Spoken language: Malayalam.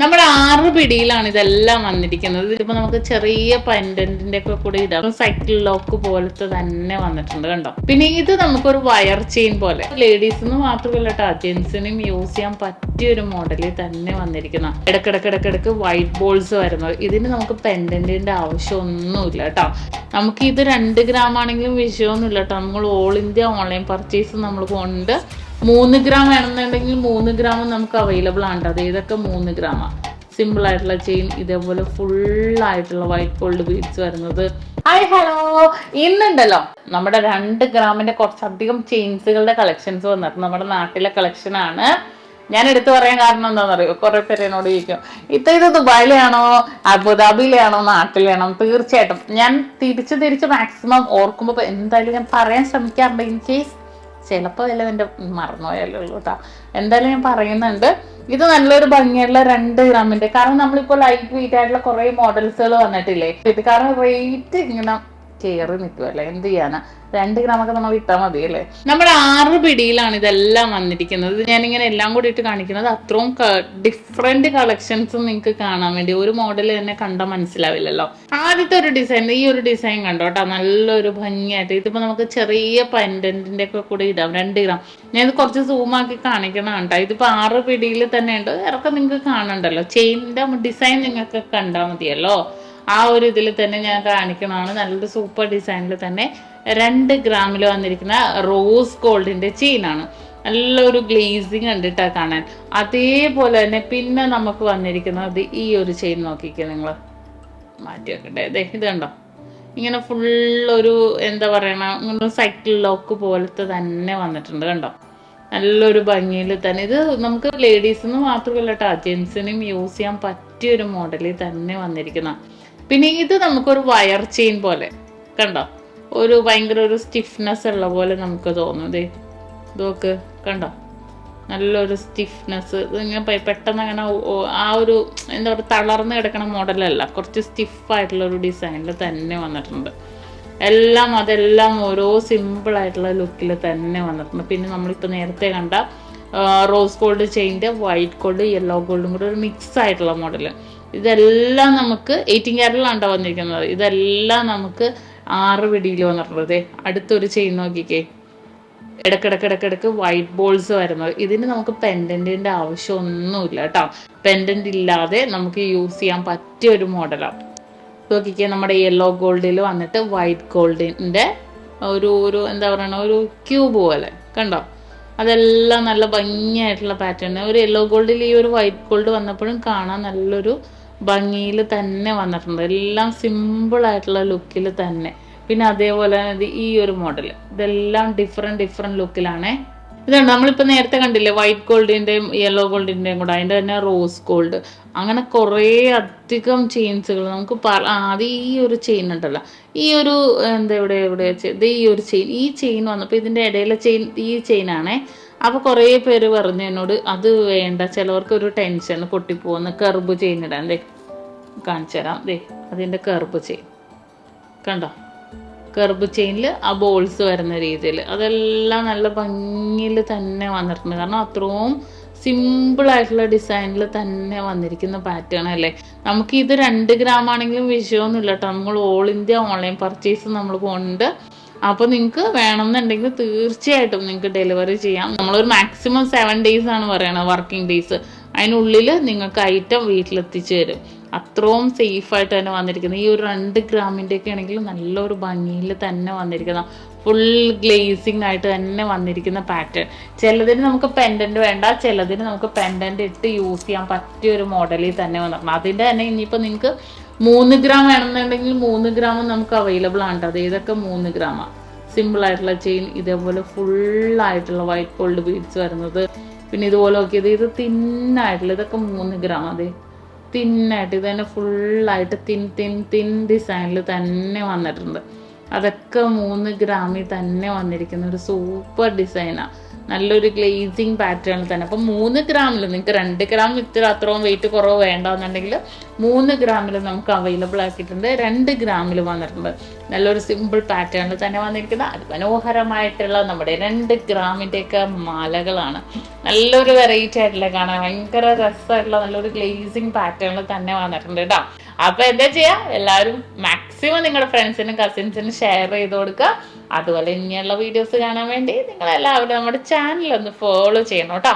നമ്മുടെ ആറ് പിടിയിലാണ് ഇതെല്ലാം വന്നിരിക്കുന്നത്. ഇതിപ്പോ നമുക്ക് ചെറിയ പെൻഡന്റിന്റെ ഒക്കെ കൂടെ ഇടാം. സൈക്കിൾ ലോക്ക് പോലത്തെ തന്നെ വന്നിട്ടുണ്ട് കണ്ടോ? പിന്നെ ഇത് നമുക്കൊരു വയർ ചെയിൻ പോലെ. ലേഡീസിന് മാത്രമല്ല കേട്ടോ ജെന്റ്സിനും യൂസ് ചെയ്യാൻ പറ്റിയ ഒരു മോഡലിൽ തന്നെ വന്നിരിക്കുന്ന. ഇടക്കിടക്കിടക്കിടക്ക് വൈറ്റ് ബോൾസ് വരുന്നത്. ഇതിന് നമുക്ക് പെൻഡന്റിന്റെ ആവശ്യമൊന്നുമില്ല കേട്ടോ നമുക്ക് ഇത് രണ്ട് ഗ്രാം ആണെങ്കിലും വിഷയമൊന്നുമില്ല കേട്ടോ നമ്മൾ ഓൾ ഇന്ത്യ ഓൺലൈൻ പർച്ചേസ് നമ്മൾ കൊണ്ട് മൂന്ന് ഗ്രാം വേണമെന്നുണ്ടെങ്കിൽ മൂന്ന് ഗ്രാം നമുക്ക് അവൈലബിൾ ആണ്. അത് ഏതൊക്കെ മൂന്ന് ഗ്രാമാണ് സിമ്പിൾ ആയിട്ടുള്ള ചെയിൻ ഇതേപോലെ ഫുൾ ആയിട്ടുള്ള വൈറ്റ് ഗോൾഡ് ബീഡ്സ് വരുന്നത്. ഹായ് ഹലോ ഇന്നുണ്ടല്ലോ നമ്മുടെ രണ്ട് ഗ്രാമിന്റെ കുറച്ചധികം ചെയിൻസുകളുടെ കളക്ഷൻസ് വന്നിട്ട് നമ്മുടെ നാട്ടിലെ കളക്ഷൻ ആണ്. ഞാൻ എടുത്തു പറയാൻ കാരണം എന്താണെന്ന് എന്താണെന്നറിയോ? കുറെ പേര് എന്നോട് ചോദിക്കും ഇത്ത ഇത് ദുബായിലാണോ? അബുദാബിയിലാണോ? നാട്ടിലാണോ? തീർച്ചയായിട്ടും. ഞാൻ തിരിച്ച് തിരിച്ച് മാക്സിമം ഓർക്കുമ്പോൾ എന്തായാലും ഞാൻ പറയാൻ ശ്രമിക്കാറുണ്ട്. ഇൻ കേസ് ചിലപ്പോൾ വല്ലതും എന്റെ മറന്നുപോയല്ലോ കേട്ടോ എന്തായാലും ഞാൻ പറയുന്നുണ്ട്. ഇത് നല്ലൊരു ഭംഗിയുള്ള രണ്ട് ഗ്രാമിന്റെ കാരണം നമ്മളിപ്പോൾ ലൈറ്റ് വെയിറ്റ് ആയിട്ടുള്ള കുറെ മോഡൽസുകൾ വന്നിട്ടില്ലേ? ഇത് കാരണം റേറ്റ് ഇങ്ങനെ കയറി നിൽക്കുമല്ലേ എന്ത് ചെയ്യാനാ? രണ്ട് ഗ്രാമൊക്കെ നമ്മൾ ഇട്ടാൽ മതി അല്ലേ? നമ്മുടെ ആറ് പിടിയിലാണ് ഇതെല്ലാം വന്നിരിക്കുന്നത്. ഇത് ഞാനിങ്ങനെ എല്ലാം കൂടി ഇട്ട് കാണിക്കുന്നത്. അത്രയും ഡിഫറെന്റ് കളക്ഷൻസ് നിങ്ങൾക്ക് കാണാൻ വേണ്ടി. ഒരു മോഡൽ തന്നെ കണ്ടാൽ മനസ്സിലാവില്ലല്ലോ. ആദ്യത്തെ ഒരു ഡിസൈൻ ഈ ഒരു ഡിസൈൻ കണ്ടോ കേട്ടോ നല്ലൊരു ഭംഗിയായിട്ട്. ഇതിപ്പോ നമുക്ക് ചെറിയ പെൻഡന്റിന്റെ ഒക്കെ കൂടെ ഇടാം. രണ്ട് ഗ്രാം. ഞാൻ ഇത് കുറച്ച് സൂം ആക്കി കാണിക്കണം കേട്ടോ ഇതിപ്പോ ആറ് പിടിയിൽ തന്നെ ഉണ്ട്. ഇറക്കം നിങ്ങൾക്ക് കാണണ്ടല്ലോ ചെയിനിന്റെ ഡിസൈൻ നിങ്ങൾക്ക് കണ്ടാൽ മതിയല്ലോ. ആ ഒരു ഇതിൽ തന്നെ ഞാൻ കാണിക്കണമാണ് നല്ലൊരു സൂപ്പർ ഡിസൈനിൽ തന്നെ രണ്ട് ഗ്രാമിൽ വന്നിരിക്കുന്ന റോസ് ഗോൾഡിന്റെ ചെയിനാണ് നല്ലൊരു ഗ്ലേസിങ് ഉണ്ട് കേട്ടോ കാണാൻ. അതേപോലെ തന്നെ പിന്നെ നമുക്ക് വന്നിരിക്കുന്നത് ഈ ഒരു ചെയിൻ നോക്കിക്കുക നിങ്ങൾ മാറ്റി വെക്കട്ടെ. ദേ ഇത് കണ്ടോ? ഇങ്ങനെ ഫുള്ളൊരു എന്താ പറയണ ഇങ്ങനെ സൈക്കിൾ ലോക്ക് പോലത്തെ തന്നെ വന്നിട്ടുണ്ട് കണ്ടോ? നല്ലൊരു ഭംഗിയിൽ തന്നെ. ഇത് നമുക്ക് ലേഡീസിന് മാത്രമല്ല കേട്ടോ ജെൻസിനും യൂസ് ചെയ്യാൻ പറ്റിയ ഒരു മോഡലിൽ തന്നെ വന്നിരിക്കുന്ന പിന്നെ ഇത് നമുക്കൊരു വയർ ചെയിൻ പോലെ കണ്ടോ? ഒരു ഭയങ്കര ഒരു സ്റ്റിഫ്നെസ് ഉള്ള പോലെ നമുക്ക് തോന്നും. ദേ ഇതൊക്കെ കണ്ടോ? നല്ലൊരു സ്റ്റിഫ്നെസ് ഇങ്ങനെ പെട്ടെന്ന് അങ്ങനെ ആ ഒരു എന്താ പറയുക തളർന്ന് കിടക്കുന്ന മോഡലല്ല കുറച്ച് സ്റ്റിഫായിട്ടുള്ള ഒരു ഡിസൈനിൽ തന്നെ വന്നിട്ടുണ്ട്. എല്ലാം അതെല്ലാം ഓരോ സിമ്പിളായിട്ടുള്ള ലുക്കിൽ തന്നെ വന്നിട്ടുണ്ട്. പിന്നെ നമ്മളിപ്പോൾ നേരത്തെ കണ്ട റോസ് ഗോൾഡ് ചെയിന്റെ വൈറ്റ് ഗോൾഡ് യെല്ലോ ഗോൾഡും കൂടെ ഒരു മിക്സ് ആയിട്ടുള്ള മോഡൽ ഇതെല്ലാം നമുക്ക് എയ്റ്റീൻ ക്യാരറ്റിലാണ് ട്ടോ വന്നിരിക്കുന്നത്. ഇതെല്ലാം നമുക്ക് ആറ് പിടിയിൽ വന്നിട്ടുള്ളത് അടുത്തൊരു ചെയിൻ നോക്കിക്കേ. ഇടക്കിടക്കിടക്കിടക്ക് വൈറ്റ് ബോൾസ് വരുന്നത്. ഇതിന് നമുക്ക് പെൻഡന്റിന്റെ ആവശ്യമൊന്നുമില്ല കേട്ടോ. പെൻഡന്റ് ഇല്ലാതെ നമുക്ക് യൂസ് ചെയ്യാൻ പറ്റിയ ഒരു മോഡലാണ് നോക്കിക്കേ നമ്മുടെ യെല്ലോ ഗോൾഡിൽ വന്നിട്ട് വൈറ്റ് ഗോൾഡിന്റെ ഒരു ഒരു എന്താ പറയണ ഒരു ക്യൂബ് പോലെ. കണ്ടോ? അതെല്ലാം നല്ല ഭംഗിയായിട്ടുള്ള പാറ്റേൺ ഒരു യെല്ലോ ഗോൾഡിൽ ഈ ഒരു വൈറ്റ് ഗോൾഡ് വന്നപ്പോഴും കാണാൻ നല്ലൊരു ഭംഗിയിൽ തന്നെ വന്നിട്ടുണ്ട്. എല്ലാം സിമ്പിൾ ആയിട്ടുള്ള ലുക്കിൽ തന്നെ. പിന്നെ അതേപോലെ ഈ ഒരു മോഡൽ ഇതെല്ലാം ഡിഫറെന്റ് ഡിഫറെന്റ് ലുക്കിലാണേ ഇതുണ്ട് നമ്മളിപ്പോൾ നേരത്തെ കണ്ടില്ലേ വൈറ്റ് ഗോൾഡിന്റെയും യെല്ലോ ഗോൾഡിന്റെയും കൂടെ അതിന്റെ തന്നെ റോസ് ഗോൾഡ് അങ്ങനെ കുറേ അധികം ചെയിൻസുകൾ നമുക്ക് അത് ഈ ഒരു ചെയിൻ ഉണ്ടല്ലോ. ഈ ഒരു എന്താ ഇവിടെ ഇവിടെ ഇത് ഈ ഒരു ചെയിൻ ഈ ചെയിൻ വന്നപ്പോൾ ഇതിന്റെ ഇടയിലെ ചെയിൻ ഈ ചെയിനാണേ അപ്പോൾ കുറേ പേര് പറഞ്ഞു എന്നോട് അത് വേണ്ട ചിലവർക്ക് ഒരു ടെൻഷൻ പൊട്ടിപ്പോകുന്ന കർബ് ചെയിൻ ഇടാൻ ദേ. കാണിച്ചു തരാം. ദേ അതിന്റെ കർബ് ചെയിൻ കണ്ടോ? കർബ് ചെയിനിൽ ആ ബോൾസ് വരുന്ന രീതിയിൽ. അതെല്ലാം നല്ല ഭംഗിയിൽ തന്നെ വന്നിട്ടുണ്ട്. കാരണം അത്രയും സിമ്പിൾ ആയിട്ടുള്ള ഡിസൈനിൽ തന്നെ വന്നിരിക്കുന്ന പാറ്റേൺ അല്ലേ? നമുക്ക് ഇത് രണ്ട് ഗ്രാം ആണെങ്കിലും വിഷയമൊന്നുമില്ല കേട്ടോ നമ്മൾ ഓൾ ഇന്ത്യ ഓൺലൈൻ പർച്ചേസ് നമ്മൾ കൊണ്ട് അപ്പോൾ നിങ്ങൾക്ക് വേണമെന്നുണ്ടെങ്കിൽ തീർച്ചയായിട്ടും നിങ്ങൾക്ക് ഡെലിവറി ചെയ്യാം. നമ്മളൊരു മാക്സിമം സെവൻ ഡേയ്സ് ആണ് പറയണത് വർക്കിംഗ് ഡേയ്സ് അതിനുള്ളിൽ നിങ്ങൾക്ക് ഐറ്റം വീട്ടിലെത്തിച്ചു തരും. അത്രയും സേഫ് ആയിട്ട് തന്നെ വന്നിരിക്കുന്നത് ഈ ഒരു രണ്ട് ഗ്രാമിന്റെ ഒക്കെ ആണെങ്കിൽ നല്ലൊരു ഭംഗിയിൽ തന്നെ വന്നിരിക്കുന്ന. ഫുൾ ഗ്ലേസിംഗ് ആയിട്ട് തന്നെ വന്നിരിക്കുന്ന പാറ്റേൺ ചിലതിന് നമുക്ക് പെൻഡന്റ് വേണ്ട ചിലതിന് നമുക്ക് പെൻഡന്റ് ഇട്ട് യൂസ് ചെയ്യാൻ പറ്റിയ ഒരു മോഡലിൽ തന്നെ വന്നിട്ടുണ്ട്. അതിന്റെ തന്നെ ഇനിയിപ്പോൾ നിങ്ങൾക്ക് മൂന്ന് ഗ്രാം വേണമെന്നുണ്ടെങ്കിൽ മൂന്ന് ഗ്രാമും നമുക്ക് അവൈലബിൾ ആണ് കേട്ടോ. അത് ഇതൊക്കെ മൂന്ന് ഗ്രാമാണ് സിമ്പിൾ ആയിട്ടുള്ള ചെയിൻ ഇതേപോലെ ഫുൾ ആയിട്ടുള്ള വൈറ്റ് ഗോൾഡ് ബീഡ്സ് വരുന്നത്. പിന്നെ ഇതുപോലെ നോക്കിയത് ഇത് തിന്നായിട്ടുള്ള ഇതൊക്കെ മൂന്ന് ഗ്രാം അതെ തിന്നായിട്ട് ഇത് തന്നെ ഫുള്ളായിട്ട് തിൻ തിൻ തിൻ ഡിസൈനിൽ തന്നെ വന്നിട്ടുണ്ട്. അതൊക്കെ മൂന്ന് ഗ്രാമിൽ തന്നെ വന്നിരിക്കുന്ന ഒരു സൂപ്പർ ഡിസൈനാണ് നല്ലൊരു ഗ്ലേസിങ് പാറ്റേണിൽ തന്നെ. അപ്പം മൂന്ന് ഗ്രാമിൽ നിങ്ങൾക്ക് രണ്ട് ഗ്രാം ഇത്ര അത്രയും വെയിറ്റ് കുറവ് വേണ്ടെന്നുണ്ടെങ്കിൽ മൂന്ന് ഗ്രാമിൽ നമുക്ക് അവൈലബിൾ ആക്കിയിട്ടുണ്ട്. രണ്ട് ഗ്രാമിൽ വന്നിട്ടുണ്ട്. നല്ലൊരു സിമ്പിൾ പാറ്റേണിൽ തന്നെ വന്നിരിക്കുന്ന. അതിമനോഹരമായിട്ടുള്ള നമ്മുടെ രണ്ട് ഗ്രാമിന്റെയൊക്കെ മാലകളാണ്. നല്ലൊരു വെറൈറ്റി ആയിട്ടുള്ള കാണാൻ ഭയങ്കര രസമായിട്ടുള്ള നല്ലൊരു ഗ്ലേസിങ് പാറ്റേണിൽ തന്നെ വന്നിട്ടുണ്ട് കേട്ടോ. അപ്പൊ എന്താ ചെയ്യാ? എല്ലാവരും മാക്സിമം നിങ്ങളുടെ ഫ്രണ്ട്സിനും കസിൻസിനും ഷെയർ ചെയ്ത് കൊടുക്കുക അതുപോലെ ഇനിയുള്ള വീഡിയോസ് കാണാൻ വേണ്ടി നിങ്ങൾ എല്ലാവരും നമ്മുടെ ചാനൽ ഒന്ന് ഫോളോ ചെയ്യണം കേട്ടോ.